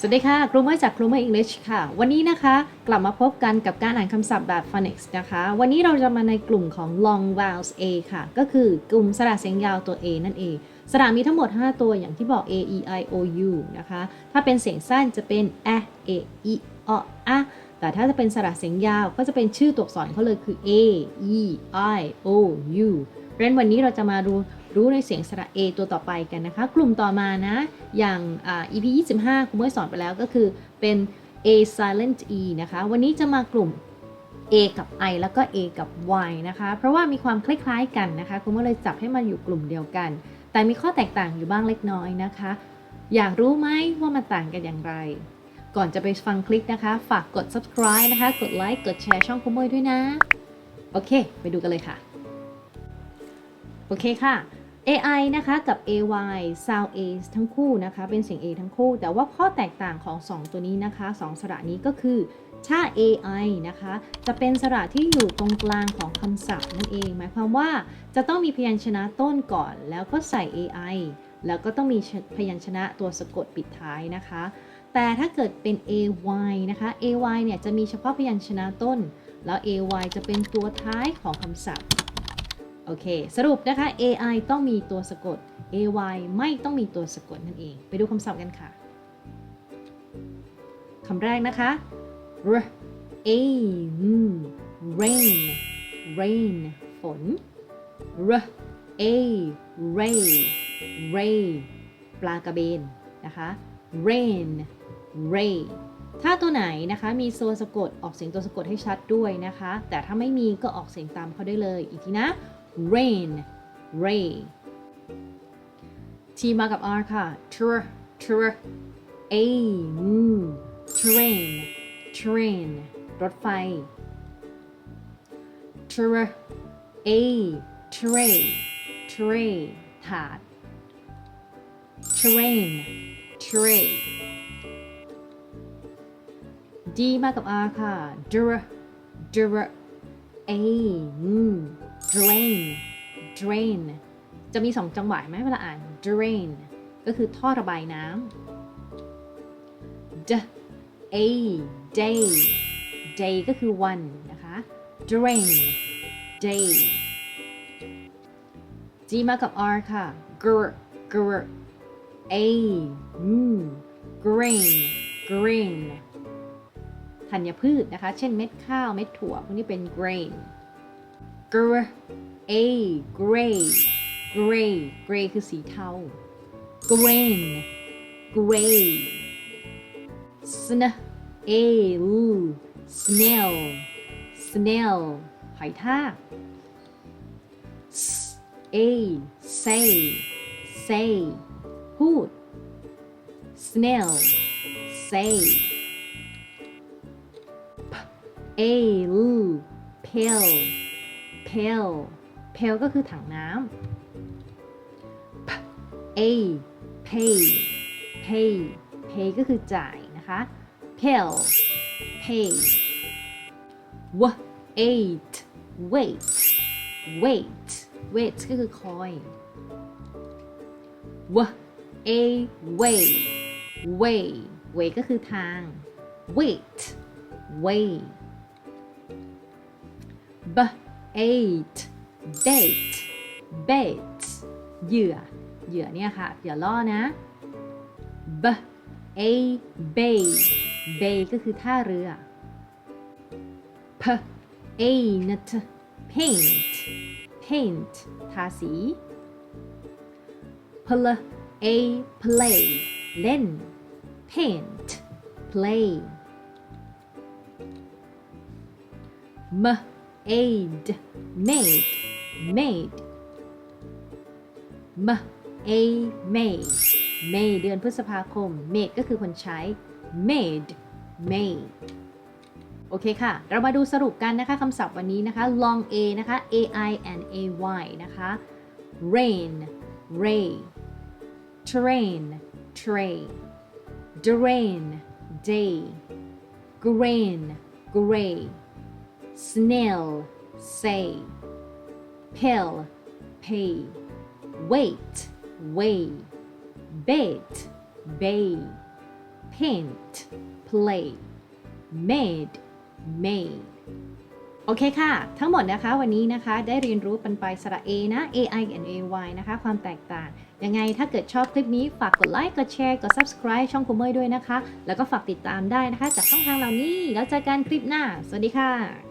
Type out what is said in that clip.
สวัสดีค่ะ ครูเมย์จากครูเมย์ English ค่ะ วันนี้นะคะ กลับมาพบกันกับการอ่านคำศัพท์แบบ phonics นะคะ วันนี้เราจะมาในกลุ่มของ long vowels a ค่ะ ก็คือกลุ่มสระเสียงยาวตัว a นั่นเอง สระมีทั้งหมด 5 ตัวอย่างที่บอก a e i o u นะคะ ถ้าเป็นเสียงสั้นจะเป็น a e i o a แต่ถ้าจะเป็นสระเสียงยาวก็จะเป็นชื่อตัวอักษรเขาเลยคือ a e i o u เพราะฉะนั้นวันนี้เราจะมารู้รู้ในเสียงสระ A ตัวต่อไปกันนะคะ กลุ่มต่อมานะ อย่างอ่า EP 25คุณเมื่อสอนไปแล้วก็คือเป็น A silent E นะคะ วันนี้จะมากลุ่ม A กับ I แล้วก็ A กับ Y นะคะ เพราะว่ามีความคล้ายๆกันนะคะ คุณเมื่อเลยจับให้มาอยู่กลุ่มเดียวกัน แต่มีข้อแตกต่างอยู่บ้างเล็กน้อยนะคะ อยากรู้ไหมว่ามันต่างกันอย่างไร ก่อนจะไปฟังคลิปนะคะ ฝากกด subscribe นะคะ กดไลค์ กดแชร์ช่องคุณเมื่อด้วยนะ โอเค ไปดูกันเลยค่ะ โอเคค่ะ AI นะคะกับ AY sound A ทั้งคู่นะคะ เป็นเสียง A ทั้งคู่ แต่ว่าข้อแตกต่างของ 2 ตัวนี้นะคะ 2 สระนี้ก็คือ ถ้า AI นะคะ จะเป็นสระที่อยู่ตรงกลางของคำศัพท์นั่นเอง หมายความว่าจะต้องมีพยัญชนะต้นก่อนแล้วก็ใส่ AI แล้วก็ต้องมีพยัญชนะตัวสะกดปิดท้ายนะคะ แต่ถ้าเกิดเป็น AY นะคะ AY เนี่ยจะมีเฉพาะพยัญชนะต้น แล้ว AY จะเป็นตัวท้ายของคำศัพท์ โอเค สรุปนะคะ AI ต้องมีตัวสะกด AY ไม่ต้องมีตัวสะกดนั่นเอง ไปดูคำศัพท์กันค่ะคำแรกนะคะ r a n rain rain ฝน r a ray ray ปลากระเบนนะคะ rain ray ถ้าตัวไหนนะคะมีตัวสะกดออกเสียงตัวสะกดให้ชัดด้วยนะคะ แต่ถ้าไม่มีก็ออกเสียงตามเขาได้เลย อีกทีนะ rain ray ทีมากับ R ค่ะ tr tr a mm, train train รถไฟ tr a tray tray ถาด train tray D มากับ R ค่ะ dr dr a mm, drain drain จะมีสองจังหวะไหมเวลาอ่าน drain ก็คือท่อระบายน้ำ d a day day ก็คือวันนะคะ drain day G มากับ R ค่ะ gr gr a mm, grain grain ธัญพืชนะคะ เช่นเม็ดข้าวเม็ดถั่ว พวกนี้เป็น grain gr a gray gray gray คือสีเทา grain gray sn a l snail snail หอยทาก s a say say พูด snail say a l pail pail pail ก็คือถังน้ำ p a pay pay pay ก็คือจ่ายนะคะ pail pay w eight wait wait wait ก็คือคอย w a way way way ก็คือทาง wait way b eight bait bait เหยื่อ เหยื่อเนี่ยค่ะ เหยื่อล่อนะ b a bay bay ก็คือท่าเรือ p ain't paint paint ทาสี pl a play เล่น paint play m aid made made m a may may เดือนพฤษภาคม made ก็คือคนใช้ made made โอเคค่ะ เรามาดูสรุปกันนะคะคำศัพท์วันนี้นะคะ long a นะคะ a i and a y นะคะ rain ray train tray drain day grain gray snail say pill pay wait way bait bay paint play made made โอเคค่ะ ทั้งหมดนะคะวันนี้นะคะได้เรียนรู้ปันไปสระ A นะ A I and A Y นะคะ ความแตกต่าง ยังไงถ้าเกิดชอบคลิปนี้ฝากกดไลค์ กดแชร์ กด subscribe ช่องคุมเมยด้วยนะคะ แล้วก็ฝากติดตามได้นะคะ จากช่องทางเหล่านี้ แล้วเจอกันคลิปหน้า สวัสดีค่ะ